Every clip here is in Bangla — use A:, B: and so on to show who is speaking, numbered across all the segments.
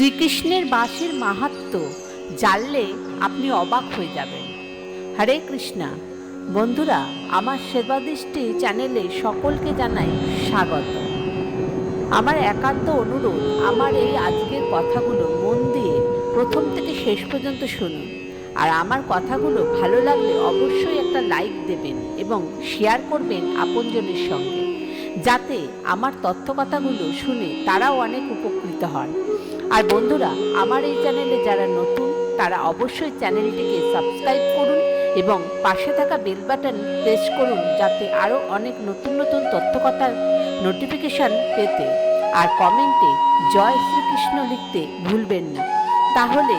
A: শ্রীকৃষ্ণের বাঁশির মাহাত্ম জানলে আপনি অবাক হয়ে যাবেন। হরে কৃষ্ণা, বন্ধুরা, আমার সেবাদৃষ্টি চ্যানেলে সকলকে জানাই স্বাগত। আমার একান্ত অনুরোধ, আমার এই আজকের কথাগুলো মন দিয়ে প্রথম থেকে শেষ পর্যন্ত শুনুন। আর আমার কথাগুলো ভালো লাগলে অবশ্যই একটা লাইক দেবেন এবং শেয়ার করবেন আপনজনের সঙ্গে। যাতে আমার তথ্য কথাগুলো শুনে তারাও অনেক উপকৃত হন। আর বন্ধুরা, আমার এই চ্যানেলে যারা নতুন, তারা অবশ্যই চ্যানেলটিকে সাবস্ক্রাইব করুন এবং পাশে থাকা বেল বাটন প্রেস করুন যাতে আরও অনেক নতুন নতুন তথ্যকথার নোটিফিকেশান পেতে। আর কমেন্টে জয় শ্রীকৃষ্ণ লিখতে ভুলবেন না। তাহলে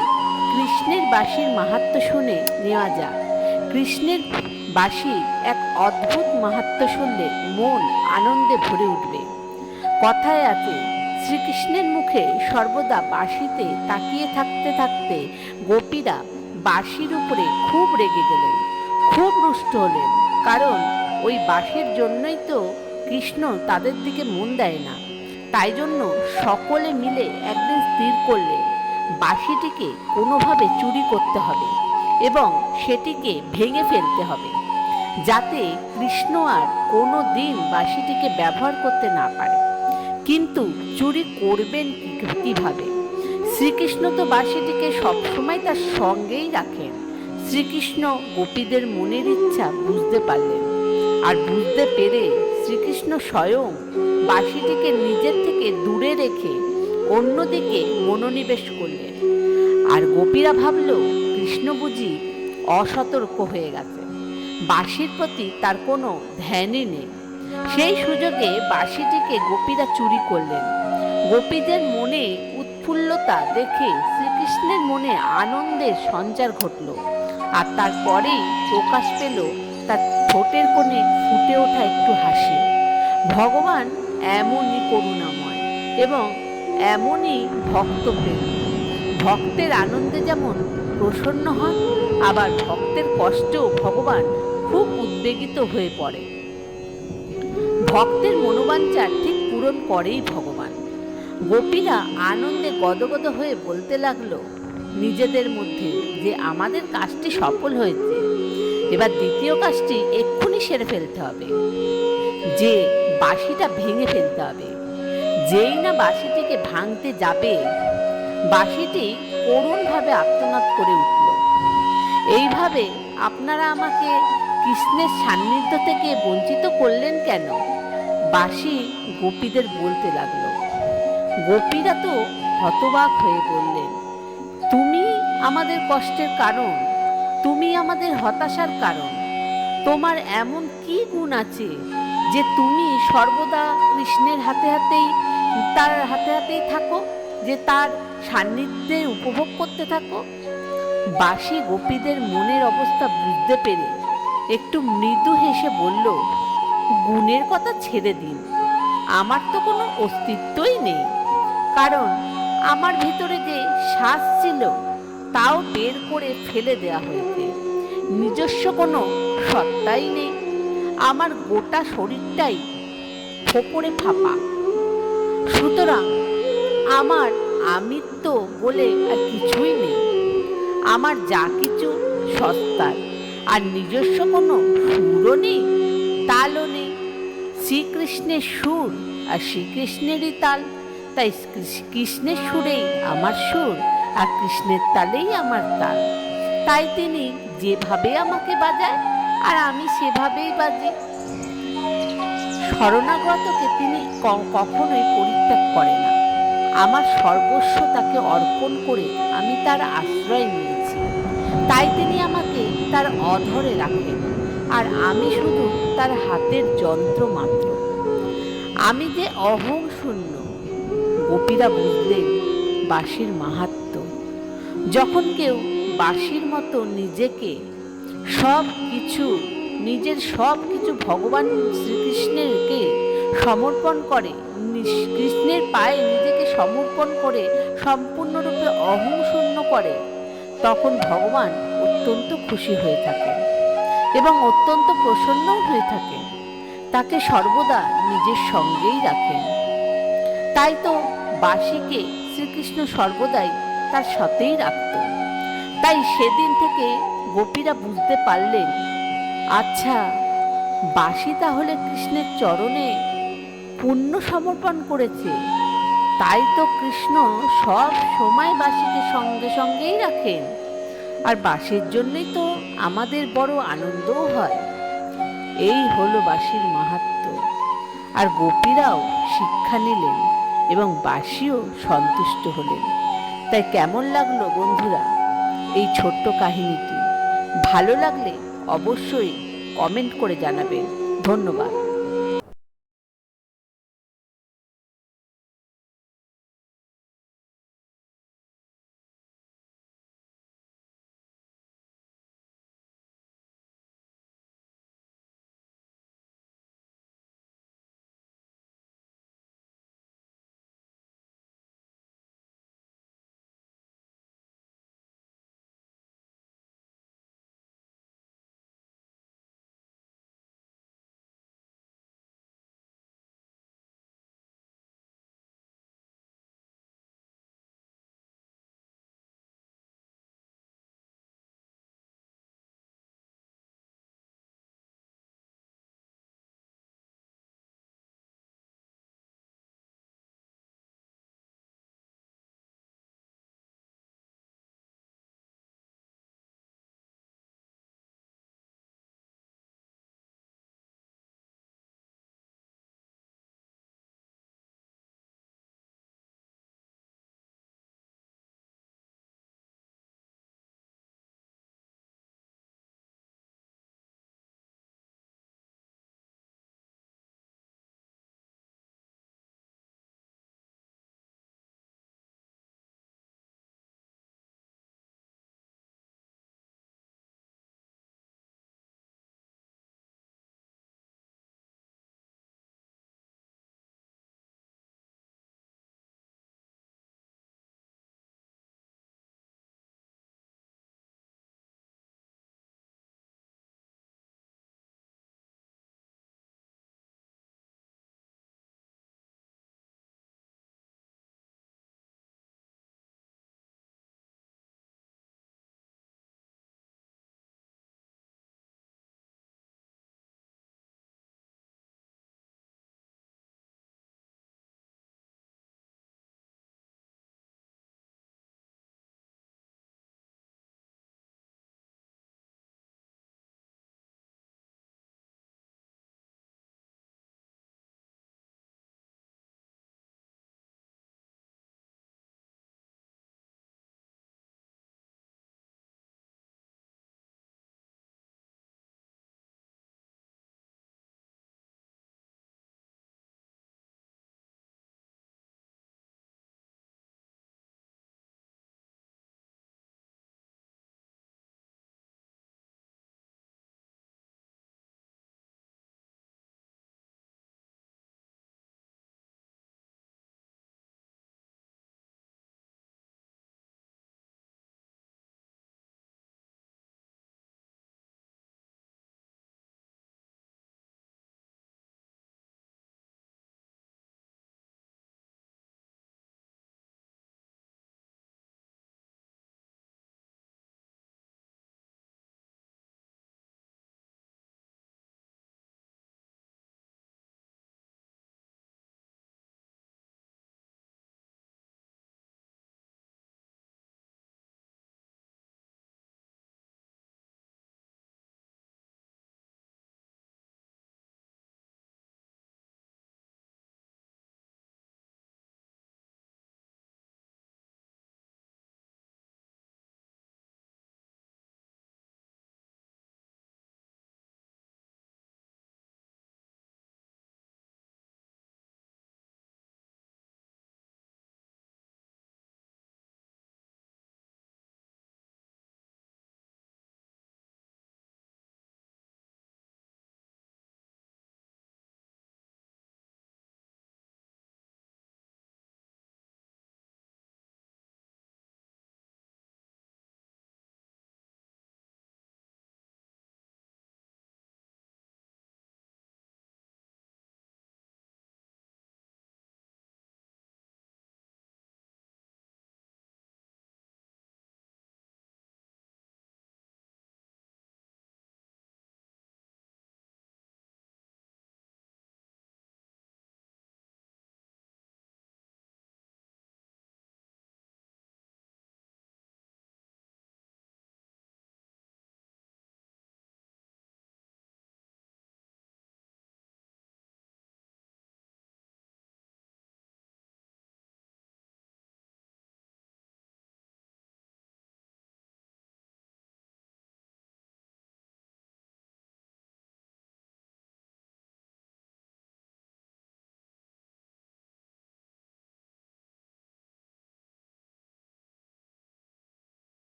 A: কৃষ্ণের বাঁশির মাহাত্ম শুনে নেওয়া যাক। কৃষ্ণের বাঁশির এক অদ্ভুত মাহাত্ম শুনলে মন আনন্দে ভরে উঠবে। কথায় আছে শ্রীকৃষ্ণের মুখে সর্বদা বাঁশিতে তাকিয়ে থাকতে থাকতে গোপীরা বাঁশির উপরে খুব রেগে গেলেন, খুব রুষ্ট হলেন। কারণ ওই বাঁশির জন্যই তো কৃষ্ণ তাদের দিকে মন দেয় না। তাই জন্য সকলে মিলে একদিন স্থির করলে বাঁশিটিকে কোনোভাবে চুরি করতে হবে এবং সেটিকে ভেঙে ফেলতে হবে, যাতে কৃষ্ণ আর কোনো দিন বাঁশিটিকে ব্যবহার করতে না পারে। কিন্তু চুরি করবেন কীভাবে? শ্রীকৃষ্ণ তো বাঁশিটিকে সবসময় তার সঙ্গেই রাখেন। শ্রীকৃষ্ণ গোপীদের মনের ইচ্ছা বুঝতে পারলেন। আর বুঝতে পেরে শ্রীকৃষ্ণ স্বয়ং বাঁশিটিকে নিজের থেকে দূরে রেখে অন্যদিকে মনোনিবেশ করলেন। আর গোপীরা ভাবল, কৃষ্ণ বুঝি অসতর্ক হয়ে গেছে। বাঁশির প্রতি তার কোনো ধ্যানই নেই। সেই সুযোগে বাঁশিটিকে গোপীরা চুরি করলেন। গোপীদের মনে উৎফুল্লতা দেখে শ্রীকৃষ্ণের মনে আনন্দের সঞ্চার ঘটল আর তারপরেই প্রকাশ পেল তার ঠোঁটের কোণে ফুটে ওঠা একটু হাসি। ভগবান এমনই করুণাময় এবং এমনই ভক্ত ভক্তপ্রেম ভক্তের আনন্দে যেমন প্রসন্ন হন, আবার ভক্তের কষ্টেও ভগবান খুব উদ্বেগিত হয়ে পড়ে। ভক্তের মনোবাঞ্ছা ঠিক পূরণ করেই ভগবান। গোপীরা আনন্দে গদগদ হয়ে বলতে লাগল, নিজেদের মধ্যে যে আমাদের কাজটি সফল হয়েছে, এবার দ্বিতীয় কাজটি এক্ষুনি সেরে ফেলতে হবে। যে বাঁশিটা ভেঙে ফেলতে হবে, যেই না বাঁশিটিকে ভাঙতে যাবে, বাঁশিটি করুণভাবে আত্মনাদ করে উঠল। এইভাবে আপনারা আমাকে কৃষ্ণের সান্নিধ্য থেকে বঞ্চিত করলেন কেন? বাঁশি গোপীদের বলতে লাগল। গোপীরা তো হতবাক হয়ে বললেন, তুমি আমাদের কষ্টের কারণ, তুমি আমাদের হতাশার কারণ। তোমার এমন কি গুণ আছে যে তুমি সর্বদা কৃষ্ণের হাতে হাতেই, তার হাতে হাতেই থাকো, যে তার সান্নিধ্যে উপভোগ করতে থাকো? বাসি গোপীদের মনের অবস্থা বুঝতে পেরে একটু মৃদু হেসে বলল গুণের কথা ছেড়ে দিন। আমার তো কোনো অস্তিত্বই নেই। কারণ আমার ভেতরে যে শ্বাস ছিল, তাও বের করে ফেলে দেওয়া হয়েছে। নিজস্ব কোনো সত্তাই নেই। আমার গোটা শরীরটাই ফোপরে ফাঁপা। সুতরাং আমার আমিত্ব বলে আর কিছুই নেই। আমার যা কিছু সস্তার আর নিজস্ব কোনো সুরও নেই। তালও নেই শ্রীকৃষ্ণের সুর, আর শ্রীকৃষ্ণেরই তাল। তাই কৃষ্ণের সুরেই আমার সুর, আর কৃষ্ণের তালেই আমার তাল। তাই তিনি যেভাবে আমাকে বাজায়, আর আমি সেভাবেই বাজি। শরণাগতকে তিনি কখনোই পরিত্যাগ করে না। আমার সর্বস্ব তাকে অর্পণ করে আমি তার আশ্রয় নিয়েছি। তাই তিনি আমাকে তার অধরে রাখেন। আর আমি শুধু তার হাতের যন্ত্র মাত্র। আমি যে অহং শূন্য, গোপীরা বুঝলেন বাঁশির মাহাত্ম। যখন কেউ বাঁশির মতো নিজেকে সব কিছু, নিজের সব কিছু ভগবান শ্রীকৃষ্ণেরকে সমর্পণ করে কৃষ্ণের পায়ে নিজেকে সমর্পণ করে, সম্পূর্ণরূপে অহং শূন্য করে, তখন ভগবান অত্যন্ত খুশি হয়ে থাকেন। এবং অত্যন্ত প্রসন্নও হয়ে থাকেন তাকে সর্বদা নিজের সঙ্গেই রাখেন। তাই তো বাসিকে শ্রীকৃষ্ণ সর্বদাই তার সাথেই রাখত। তাই সেদিন থেকে গোপীরা বুঝতে পারলেন আচ্ছা বাসি তাহলে কৃষ্ণের চরণে পুণ্য সমর্পণ করেছে। তাই তো কৃষ্ণ সব সময় বাসিকে সঙ্গে সঙ্গেই রাখেন। আর বাসির জন্যই তো আমাদের বড় আনন্দও হয়। এই হলো বাসির মাহাত্ম্য আর গোপীরাও শিক্ষা নিলেন এবং বাসিও সন্তুষ্ট হলেন। তাই কেমন লাগল বন্ধুরা এই ছোট্ট কাহিনীটি? ভালো লাগলে অবশ্যই কমেন্ট করে জানাবেন। ধন্যবাদ।